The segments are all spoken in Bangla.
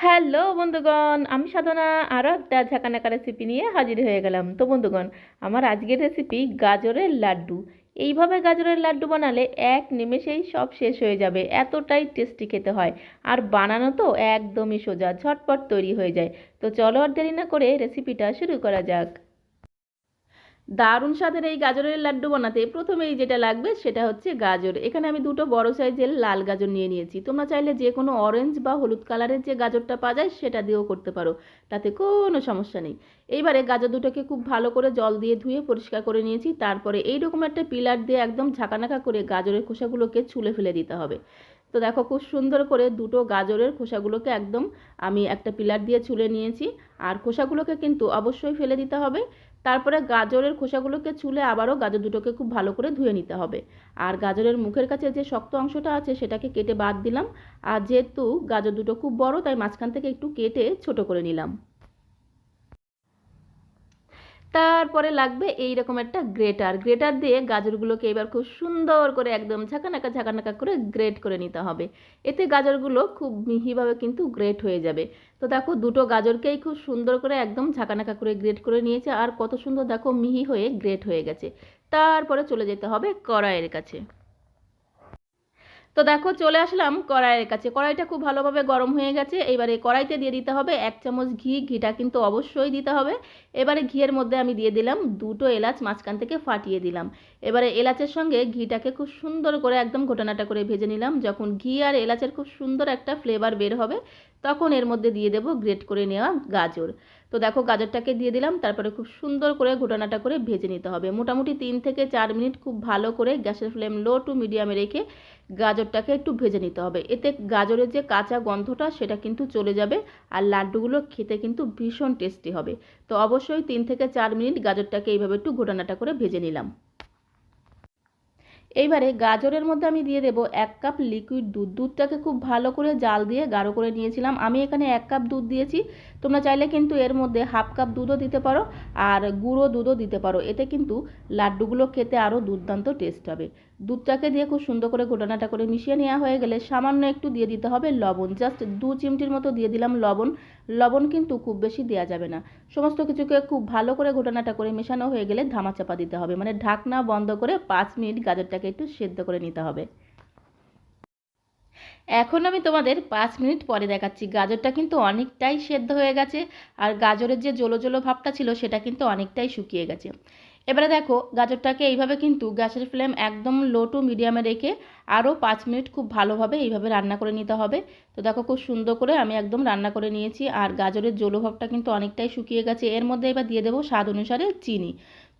হ্যালো বন্ধুগণ, আমি সাধনা, আরও একটা ঝাঁকানাকা রেসিপি নিয়ে হাজির হয়ে গেলাম। তো বন্ধুগণ, আমার আজকের রেসিপি গাজরের লাড্ডু। এইভাবে গাজরের লাড্ডু বানালে এক নিমেষেই সব শেষ হয়ে যাবে, এতটাই টেস্টি খেতে হয়। আর বানানো তো একদমই সোজা, ঝটপট তৈরি হয়ে যায়। তো চলো আর দেরি না করে রেসিপিটা শুরু করা যাক। দারুণ স্বাদের এই গাজরের লাড্ডু বানাতে প্রথমেই যেটা লাগবে সেটা হচ্ছে গাজর। এখানে আমি দুটো বড় সাইজের লাল গাজর নিয়ে নিয়েছি। তোমরা চাইলে যে কোনো অরেঞ্জ বা হলুদ কালারের যে গাজরটা পাওয়া যায় সেটা দিয়েও করতে পারো, তাতে কোনো সমস্যা নেই। এইবারে গাজর দুটোকে খুব ভালো করে জল দিয়ে ধুয়ে পরিষ্কার করে নিয়েছি। তারপরে এইরকম একটা পিলার দিয়ে একদম ঝাঁকানাকা করে গাজরের খোসাগুলোকে ছুলে ফেলে দিতে হবে। তো দেখো খুব সুন্দর করে দুটো গাজরের খোসাগুলোকে একদম আমি একটা পিলার দিয়ে ছুলে নিয়েছি। আর খোসাগুলোকে কিন্তু অবশ্যই ফেলে দিতে হবে। তারপরে গাজরের খোসাগুলোকে চুলে আবারও গাজর দুটোকে খুব ভালো করে ধুয়ে নিতে হবে। আর গাজরের মুখের কাছে যে শক্ত অংশটা আছে সেটাকে কেটে বাদ দিলাম। আর যেহেতু গাজর দুটো খুব বড়, তাই মাঝখান থেকে একটু কেটে ছোট করে নিলাম। তারপরে লাগবে এই রকম একটা গ্রেটার। গ্রেটার দিয়ে গাজরগুলোকে এবার খুব সুন্দর করে একদম ঝাঁকানাকা ঝাঁকানাকা করে গ্রেট করে নিতে হবে। এতে গাজরগুলো খুব মিহিভাবে কিন্তু গ্রেট হয়ে যাবে। তো দেখো দুটো গাজরকেই খুব সুন্দর করে একদম ঝাঁকানাকা করে গ্রেট করে নিয়েছে আর কত সুন্দর দেখো মিহি হয়ে গ্রেট হয়ে গেছে। তারপরে চলে যেতে হবে কড়াইয়ের কাছে। তো দেখো চলে আসলাম কড়াইয়ের কাছে। কড়াইটা খুব ভালোভাবে গরম হয়ে গেছে। এবারে কড়াইতে দিয়ে দিতে হবে এক চামচ ঘি। ঘিটা কিন্তু অবশ্যই দিতে হবে। এবারে ঘিয়ের মধ্যে আমি দিয়ে দিলাম দুটো এলাচ, মাঝখান থেকে ফাটিয়ে দিলাম। এবারে এলাচের সঙ্গে ঘিটাকে খুব সুন্দর করে একদম ঘটনাটা করে ভেজে নিলাম। যখন ঘি আর এলাচের খুব সুন্দর একটা ফ্লেভার বের হবে তখন এর মধ্যে দিয়ে দেবো গ্রেট করে নেওয়া গাজর। তো দেখো গাজরটাকে দিয়ে দিলাম, তারপরে খুব সুন্দর করে ঘটনাটা করে ভেজে নিতে হবে। মোটামুটি তিন থেকে চার মিনিট খুব ভালো করে গ্যাসের ফ্লেম লো টু মিডিয়ামে রেখে গাজরটাকে একটু ভেজে নিতে হবে। এতে গাজরের যে কাঁচা গন্ধটা সেটা কিন্তু চলে যাবে আর লাড্ডুগুলো খেতে কিন্তু ভীষণ টেস্টি হবে। তো অবশ্যই তিন থেকে চার মিনিট গাজরটাকে এইভাবে একটু ঘটনাটা করে ভেজে নিলাম। এইবারে গাজরের মধ্যে আমি দিয়ে দেবো এক কাপ লিকুইড দুধ। দুধটাকে খুব ভালো করে জাল দিয়ে গাঢ় করে নিয়েছিলাম। আমি এখানে এক কাপ দুধ দিয়েছি। তোমরা চাইলে কিন্তু এর মধ্যে হাফ কাপ দুধও দিতে পারো আর গুঁড়ো দুধও দিতে পারো। এতে কিন্তু লাড্ডুগুলো খেতে আরও দুর্দান্ত টেস্ট হবে। দুধটাকে দিয়ে খুব সুন্দর করে ঘোটানাটা করে মিশিয়ে নেওয়া হয়ে গেলে সামান্য একটু দিয়ে দিতে হবে লবণ। জাস্ট দু চিমটির মতো দিয়ে দিলাম লবণ। লবণ কিন্তু খুব বেশি দেওয়া যাবে না। সমস্ত কিছুকে খুব ভালো করে ঘোটানাটা করে মেশানো হয়ে গেলে ধামা চাপা দিতে হবে। মানে ঢাকনা বন্ধ করে পাঁচ মিনিট গাজরটাকে একটু সেদ্ধ করে নিতে হবে। এখন আমি তোমাদের পাঁচ মিনিট পরে দেখাচ্ছি। গাজরটা কিন্তু অনেকটাই সেদ্ধ হয়ে গেছে আর গাজরের যে জলো জলো ভাবটা ছিল সেটা কিন্তু অনেকটাই শুকিয়ে গেছে। এবারে দেখো, গাজরটাকে এইভাবে কিন্তু গ্যাসের ফ্লেম একদম লো টু মিডিয়ামে রেখে আরও পাঁচ মিনিট খুব ভালোভাবে এইভাবে রান্না করে নিতে হবে। তো দেখো খুব সুন্দর করে আমি একদম রান্না করে নিয়েছি আর গাজরের জলভাবটা কিন্তু অনেকটাই শুকিয়ে গেছে। এর মধ্যে এবার দিয়ে দেবো স্বাদ অনুসারে চিনি।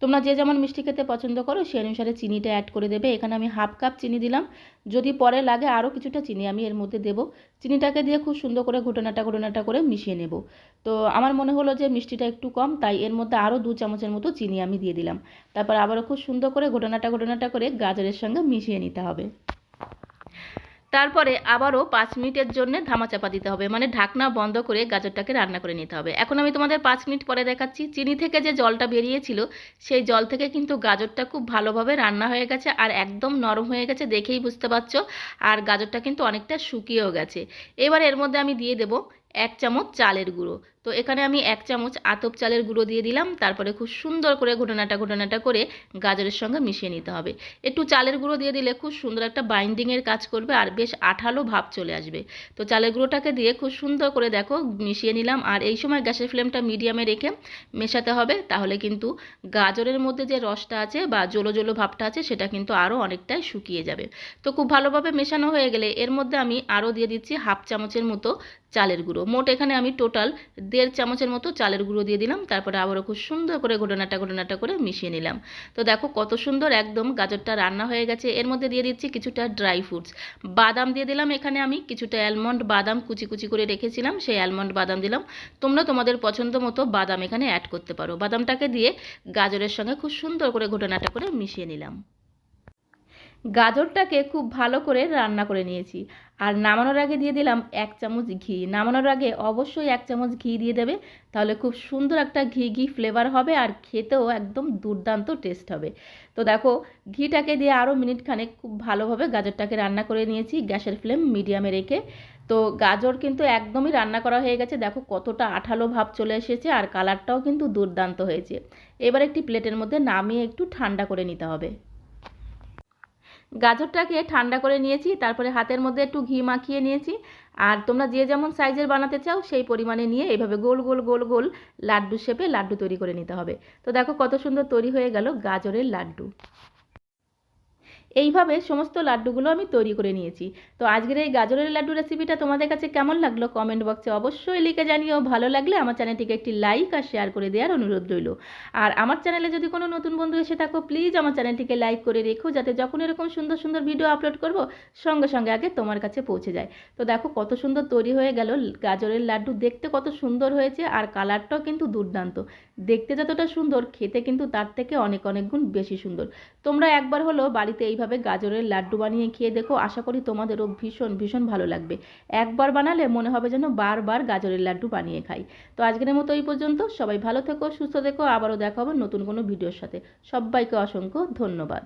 তোমরা যে যেমন মিষ্টি খেতে পছন্দ করো, সেই অনুসারে চিনিটা অ্যাড করে দেবে। এখানে আমি হাফ কাপ চিনি দিলাম। যদি পরে লাগে আরও কিছুটা চিনি আমি এর মধ্যে দেব। চিনিটাকে দিয়ে খুব সুন্দর করে ঘটনাটা ঘটনাটা করে মিশিয়ে নেব। তো আমার মনে হলো যে মিষ্টিটা একটু কম, তাই এর মধ্যে আরও দু চামচের মতো চিনি আমি দিয়ে দিলাম। তারপর আবারও খুব সুন্দর করে ঘটনাটা ঘটনাটা করে গাজরের সঙ্গে মিশিয়ে নিতে হবে। তারপরে আবারও পাঁচ মিনিটের জন্য ধামাচাপা দিতে হবে মানে ঢাকনা বন্ধ করে গাজরটাকে রান্না করে নিতে হবে। এখন আমি তোমাদের পাঁচ মিনিট পরে দেখাচ্ছি, চিনি থেকে যে জলটা বেরিয়েছিল, সেই জল থেকে কিন্তু গাজরটা খুব ভালোভাবে রান্না হয়ে গেছে আর একদম নরম হয়ে গেছে দেখেই বুঝতে পারছ, আর গাজরটা কিন্তু অনেকটা শুকিয়েও গেছে। এবার এর মধ্যে আমি দিয়ে দেবো এক চামচ চালের গুঁড়ো। তো এখানে আমি এক চামচ আতপ চালের গুঁড়ো দিয়ে দিলাম, তারপরে খুব সুন্দর করে ঘটনাটা ঘটনাটা করে গাজরের সঙ্গে মিশিয়ে নিতে হবে। একটু চালের গুঁড়ো দিয়ে দিলে খুব সুন্দর একটা বাইন্ডিংয়ের কাজ করবে আর বেশ আঠালো ভাব চলে আসবে। তো চালের গুঁড়োটাকে দিয়ে খুব সুন্দর করে দেখো, মিশিয়ে নিলাম। আর এই সময় গ্যাসের ফ্লেমটা মিডিয়ামে রেখে মেশাতে হবে, তাহলে কিন্তু গাজরের মধ্যে যে রসটা আছে বা জলো জলো ভাবটা আছে, সেটা কিন্তু আরও অনেকটাই শুকিয়ে যাবে। তো খুব ভালোভাবে মেশানো হয়ে গেলে এর মধ্যে আমি আরও দিয়ে দিচ্ছি হাফ চামচের মতো চালের গুঁড়ো। মোট এখানে আমি টোটাল দেড় চামচের মতো চালের গুঁড়ো দিয়ে দিলাম, তারপরে আবারও খুব সুন্দর করে ঘটনাটা ঘটনাটা করে মিশিয়ে নিলাম। তো দেখো কত সুন্দর একদম গাজরটা রান্না হয়ে গেছে। এর মধ্যে দিয়ে দিচ্ছি কিছুটা ড্রাই ফ্রুটস বাদাম দিয়ে দিলাম এখানে আমি কিছুটা অ্যালমন্ড বাদাম কুচি কুচি করে রেখেছিলাম, সেই অ্যালমন্ড বাদাম দিলাম। তোমরা তোমাদের পছন্দ মতো বাদাম এখানে অ্যাড করতে পারো। বাদামটাকে দিয়ে গাজরের সঙ্গে খুব সুন্দর করে ঘটনাটা করে মিশিয়ে নিলাম। গাজরটাকে খুব ভালো করে রান্না করে নিয়েছি। আর নামানোর আগে দিয়ে দিলাম এক চামচ ঘি। নামানোর আগে অবশ্যই এক চামচ ঘি দিয়ে দেবে, তাহলে খুব সুন্দর একটা ঘি ঘি ফ্লেভার হবে আর খেতেও একদম দুর্দান্ত টেস্ট হবে। তো দেখো, ঘিটাকে দিয়ে আরও মিনিট খানেক খুব ভালোভাবে গাজরটাকে রান্না করে নিয়েছি গ্যাসের ফ্লেম মিডিয়ামে রেখে। তো গাজর কিন্তু একদমই রান্না করা হয়ে গেছে, দেখো কতটা আঠালো ভাব চলে এসেছে আর কালারটাও কিন্তু দুর্দান্ত হয়েছে। এবার একটি প্লেটের মধ্যে নামিয়ে একটু ঠান্ডা করে নিতে হবে। গাজরটাকে ঠান্ডা করে নিয়েছি, তারপরে হাতের মধ্যে একটু ঘি মাখিয়ে নিয়েছি। আর তোমরা যে যেমন সাইজের বানাতে চাও, সেই পরিমাণে নিয়ে এইভাবে গোল গোল গোল গোল লাড্ডু শেপে লাড্ডু তৈরি করে নিতে হবে। তো দেখো কত সুন্দর তৈরি হয়ে গেল গাজরের লাড্ডু। এইভাবে সমস্ত লাড্ডুগুলো আমি তৈরি করে নিয়েছি। তো আজকের এই গাজরের লাড্ডু রেসিপিটা তোমাদের কাছে কেমন লাগল কমেন্ট বক্সে অবশ্যই লিখে জানিও। ভালো লাগলে আমার চ্যানেলটিকে একটি লাইক আর শেয়ার করে দেওয়ার অনুরোধ রইল। আর আমার চ্যানেলে যদি কোনো নতুন বন্ধু এসে থাকো প্লিজ আমার চ্যানেলটিকে লাইক করে রেখো যাতে যখন এরকম সুন্দর সুন্দর ভিডিও আপলোড করব, সঙ্গে সঙ্গে আগে তোমার কাছে পৌঁছে যায়। তো দেখো কত সুন্দর তৈরি হয়ে গেল। গাজরের লাড্ডু দেখতে কত সুন্দর হয়েছে আর কালারটাও কিন্তু দুর্দান্ত। দেখতে যতটা সুন্দর, খেতে কিন্তু তার থেকে অনেক অনেক গুণ বেশি সুন্দর। তোমরা একবার হলো বাড়িতে এইভাবে গাজরের লাড্ডু বানিয়ে খেয়ে দেখো, আশা করি তোমাদেরও ভীষণ ভীষণ ভালো লাগবে। একবার বানালে মনে হবে যেন বারবার গাজরের লাড্ডু বানিয়ে খাই। তো আজকের মতো এই পর্যন্ত, সবাই ভালো থেকো, সুস্থ থেকো, আবারও দেখা হবে নতুন কোনো ভিডিওর সাথে। সবাইকে অসংখ্য ধন্যবাদ।